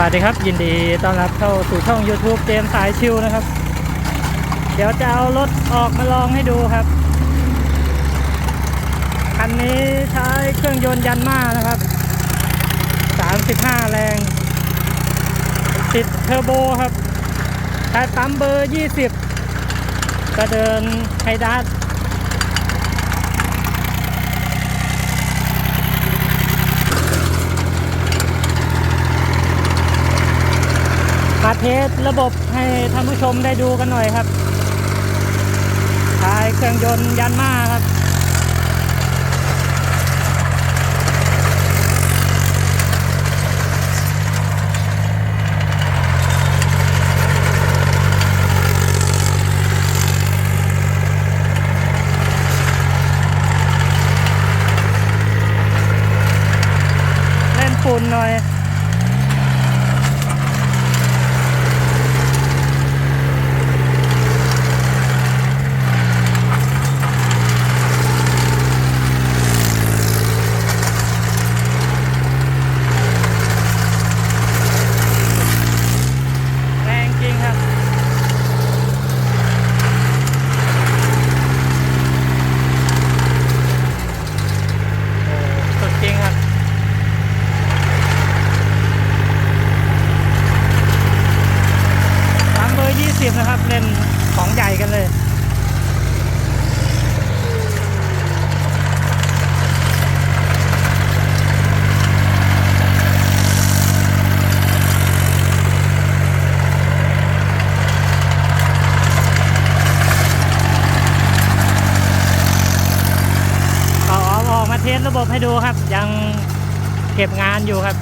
วัสดีครับ ยินดีต้อนรับเข้าสู่ช่อง YouTube เจมสายชิวนะครับ เดี๋ยวจะเอารถออกมาลองให้ดูครับ คันนี้ใช้เครื่องยนต์ยันมานะครับ 35 แรง ติดเทอร์โบครับ ใช้ปั๊มเบอร์ 20 ก็เดินไฮดัส มาเท สระบบให้ท่านผู้ชมได้ดูกันหน่อยครับทายเครื่องยนต์ยันมาครับ เล่นฝุ่นหน่อย แรงจริงครับ โอ้สุดจริงครับ ปั๊มเบอร์ 20 นะครับ เล่นของใหญ่กันเลย เอาเอาออกมาเทสระ บบให้ดูครับ ยังเก็บงานอยู่ครับ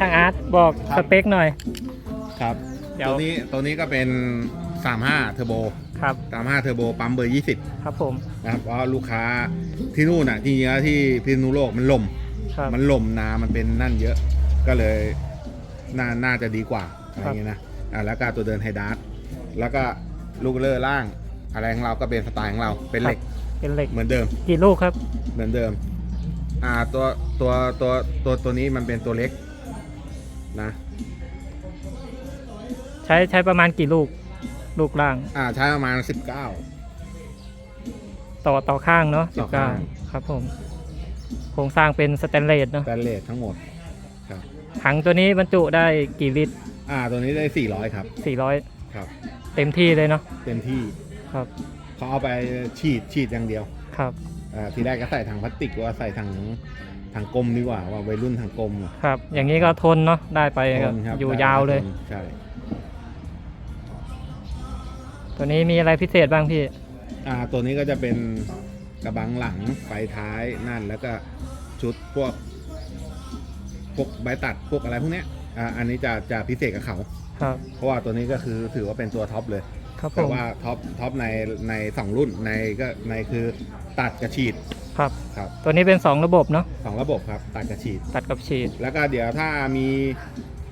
มาทางอาร์ตบอกครัสบ เปคหน่อย ครับ เดี๋ยว ตัวนี้ตัวนี้ก็เป็น 35 เทอร์โบ ครับ 35 เทอร์โบ ปั๊มเบอร์ 20 ครับผม นะครับเพราะลูกค้าที่นู่นน่ะจริงๆแล้วที่พิษณุโลกมันล่มครับ มันล่มนามันเป็นนั่นเยอะ ก็เลยน่าน่าจะดีกว่าอะไรครัอบย่างเงี้ยนะอ่าแล้วก็ตัวเดินไฮดาร์ดแล้วก็ลูกเลอร์ล่าง อะไรของเราก็เป็นสไตล์ของเราเป็นเหล็กเป็นเหล็ก เหมือนเดิม กี่ลูกครับ เหมือนเดิม อ่าตัวตัวตัวตัวตัวนี้มันเป็นตัวเล็ก นะ ใช้ใช้ประมาณกี่ลูก ลูกล่าง อ่าใช้ประมาณ19ต่อต่อข้างเนาะต่อข้าง19ครับผม โครงสร้างเป็นสแตนเลสเนาะแตนเลสทั้งหมดครับถังตัวนี้บรรจุได้กี่ลิตร อ่า ตัวนี้ได้400ครับ 400 ครับ เต็มที่เลยเนาะเต็มที่ครับ เขาเอาไปฉีดฉีดอย่างเดียว ครับ อ่าทีแรกก็ใส่ถังพลาสติกว่าใส่ถัง ถังกลมดีกว่าว่าวัยรุ่นถังกลมอะครับ อย่างนี้ก็ทนเนาะได้ไปทครับนครับอยู่ได้ยาวเลยทนใช่ตัวนี้มีอะไรพิเศษบ้างพี่ อ่าตัวนี้ก็จะเป็นกระบังหลังไฟท้ายนั่นแล้วก็ชุดพวกพวกใบตัดพวกอะไรพวกเนี้ยอ่าอันนี้จะจะพิเศษกับเขา ครับ เพราะว่าตัวนี้ก็คือถือว่าเป็นตัวท็อปเลย ครับผแต่มว่าท็อปท็อปในในสองรุ่นในก็ในคือตัดกระฉีด ครับ ครับตัวนี้เป็น 2 ระบบเนาะสองระบบครับตัดกระฉีด ตัดกับฉีด แล้วก็เดี๋ยวถ้ามี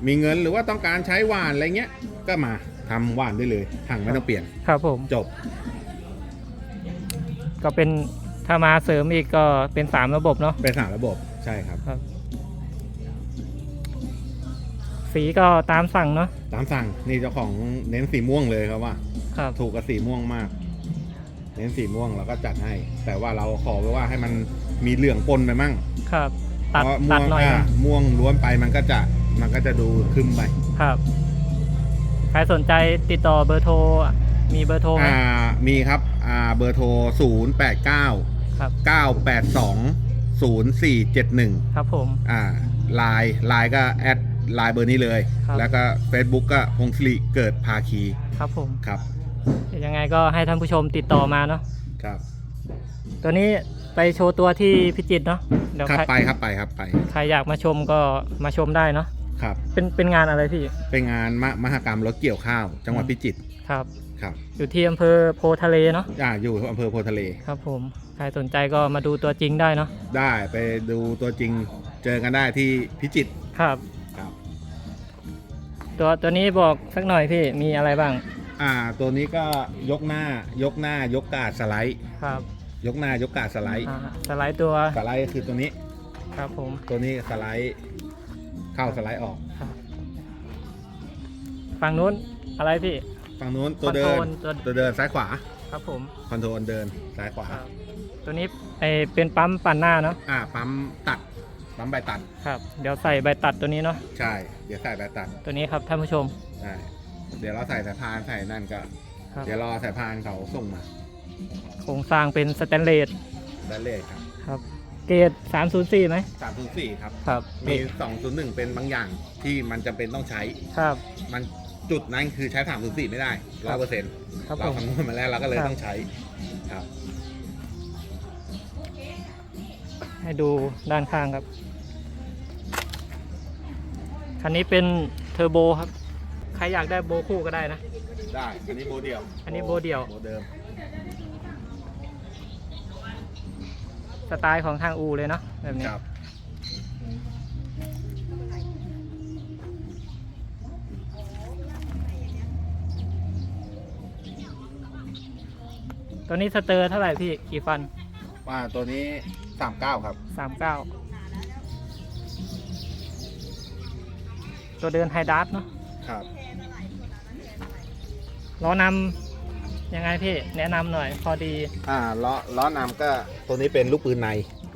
มีเงินหรือว่าต้องการใช้หวานอะไรเงี้ย ก็มาทำหวานได้เลยถังไม่ต้องเปลี่ยนครับผมจบก็เป็นถ้ามาเสริมอีกก็เป็นสามระบบเนาะเป็นสามระบบใช่ครับครับ สีก็ตามสั่งเนาะตามสั่งนี่เจ้าของเน้นสีม่วงเลยครับว่า ครับ ถูกกับสีม่วงมาก เน้นสีม่วงเราก็จัดให้ แต่ว่าเราขอไว้ว่าให้มันมีเหลืองปนไปมั่งครับตัดเพราะตัม่ดวงหน่อยอ่านะม่วงล้วนไปมันก็จะมันก็จะดูคึมไปครับ ใครสนใจติดต่อเบอร์โทร มีเบอร์โทรไหมอ่ามีครับอ่าเบอร์โทร 0 8 9 ครับ 9 8 2 0 4 7 1ครับผม อ่าไลน์ไลน์ก็แอดไลน์เบอร์นี้เลย ครับ แล้วก็ Facebook ก็พงศิริเกิดภาคีครับผม ครับ เดี๋ยวยังไงก็ให้ท่านผู้ชมติดต่อมาเนาะครับ ตัวนี้ไปโชว์ตัวที่พิจิตรเนาะเดี๋ยวครับใครไปครับไปครับไปใครอยากมาชมก็มาชมได้เนาะครับ เป็นเป็นงานอะไรพี่เป็นงานมมหกรรมรถเกี่ยวข้าว จังหวัดพิจิตรครับ ครับอยู่ที่อำเภอโพทะเลเนาะอ่าอยู่อำเภอโพธิ์ทะเลครับ ผมใครสนใจก็มาดูตัวจริงได้เนาะได้ไปดูตัวจริงเจอกันได้ที่พิจิตรครับ ครับ ตัวตัวนี้บอกสักหน่อยพี่มีอะไรบ้าง อ่าตัวนี้ก็ยกหน้ายกหน้ายกกาดสไลด์ ครับยกหน้ายกกาดสไลด์ อ่าสไลด์ตัวสไลด์ก็คือตัวนี้ครับผมตัวนี้สไลด์เข้าสไลด์ออกครับฝั่งนู้นอะไรพี่ ฝั่งนู้นตัวเดิน คอนโทรลตัว ตัวเดินซ้ายขวาครับผมคอนโทรลเดินซ้ายขวา ครับตัวนี้ไอเป็นปั๊มปั่นหน้าเนาะอ่าปั๊มตัดปั๊มใบตัด ครับ เดี๋ยวใส่ใบตัดตัวนี้เนาะใช่ เดี๋ยวใส่ใบตัดตัวนี้ครับท่านผู้ชมใช่ เดี๋ยวเราใส่สายพานใส่นั่นก็ ครับ เดี๋ยวรอสายพานเขาส่งมาโครงสร้างเป็นสแตนเลสได้เลยครับครับ เกรด304ไหมสามศูนย์สี่ครับ ครับมีสองศูนย์หนึ่งเป็นบางอย่างที่มันจำเป็นต้องใช้ ครับ มันจุดนั้นคือใช้สามศูนย์สี่ไม่ได้ร้อยเปอร์เซ็นต์ครับผเราม คำนวณมาแล้วเราก็เลยครับ ต้องใช้ครับ ให้ดูด้านข้างครับ คันนี้เป็นเทอร์โบครับ ใครอยากได้โบคู่ก็ได้นะ ได้ อันนี้โบเดียวอันนี้โบเดี่ยว โบเดิม สไตล์ของทางอูเลยเนาะแบบนี้ ครับตัวนี้สเตอร์เท่าไหร่พี่กี่ฟันว่าตัวนี้สามเก้าครับ สามเก้าตัวเดินไฮดัสเนาะ ครับ ล้อนำยังไงพี่แนะนำหน่อยพอดีอ่าล้อล้อนำก็ตัวนี้เป็นลูกปืนใน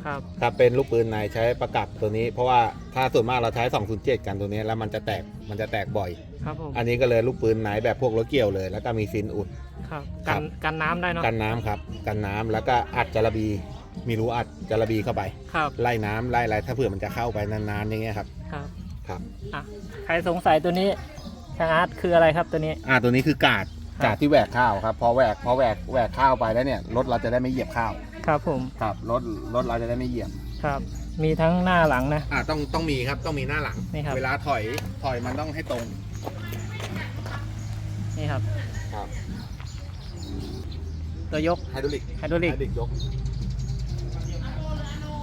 ครับครับเป็นลูกปืนในใช้ประกับตัวนี้ เพราะว่าถ้าส่วนมากเราใช้ 207 กันตัวนี้แล้วมันจะแตกมันจะแตกบ่อย ครับผมอันนี้ก็เลยลูกปืนไหนแบบพวกรถเกี่ยวเลย แล้วก็มีซินอุด ครับครักับนกันน้ำได้เนาะกันน้ำครับ กันน้ำแล้วก็อัดจระบี มีรูอัดจระบีเข้าไป ครับไล่น้ำไล่อะไรถ้าเผื่อมันจะเข้าไปนานๆอย่างเงี้ยครับครับ ครับ อะใครสงสัยตัวนี้ ทางอาร์ตคืออะไรครับตัวนี้ อ่าตัวนี้คือกาดครับกาดที่แหวกข้าวครับพอแหวกพอแหวกแหวกข้าวไปแล้วเนี่ยรถเราจะได้ไม่เหยียบข้าวครับผมครับรถรถเราจะได้ไม่เหยียบครับ มีทั้งหน้าหลังนะ อ่าต้องต้องมีครับต้องมีหน้าหลังนี่ครับ เวลาถอยถอยมันต้องให้ตรงนี่ครับ ครับตัวยกไฮดรอลิกไฮดรอลิกไฮดรอลิกยก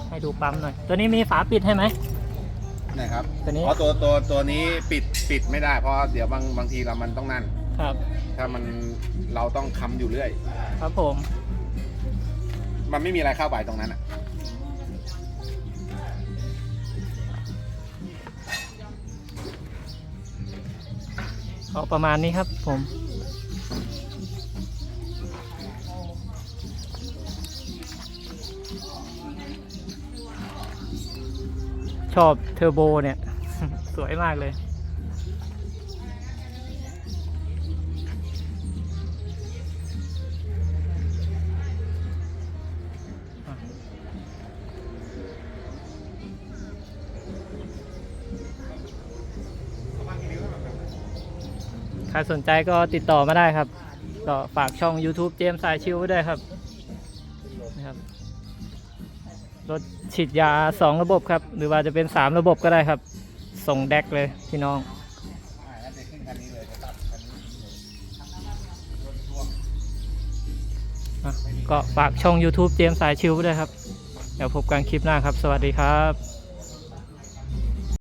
ให้ดูปั๊มหน่อย ตัวนี้มีฝาปิดให้ไหม นะครับตัวนี้เพราะตัวตัวตัวนี้ปิดปิดไม่ได้เพราะเดี๋ยวบางบางทีเรามันต้องนั่น ครับ ถ้ามันเราต้องคำอยู่เรื่อย ครับผม มันไม่มีอะไรเข้าไปตรงนั้นอะเอาประมาณนี้ครับผม ชอบเทอร์โบเนี่ย สวยมากเลย ใครสนใจก็ติดต่อมาได้ครับ ก็ฝากช่อง YouTube เจมส์สายชิวไว้ด้วยครับนะครับ รถฉีดยา 2 ระบบครับ หรือว่าจะเป็น 3 ระบบก็ได้ครับ ส่งแดกเลยพี่น้องก็ฝากช่อง YouTube เจมสายชิวด้วยครับ เดี๋ยวพบกันคลิปหน้าครับ สวัสดีครับ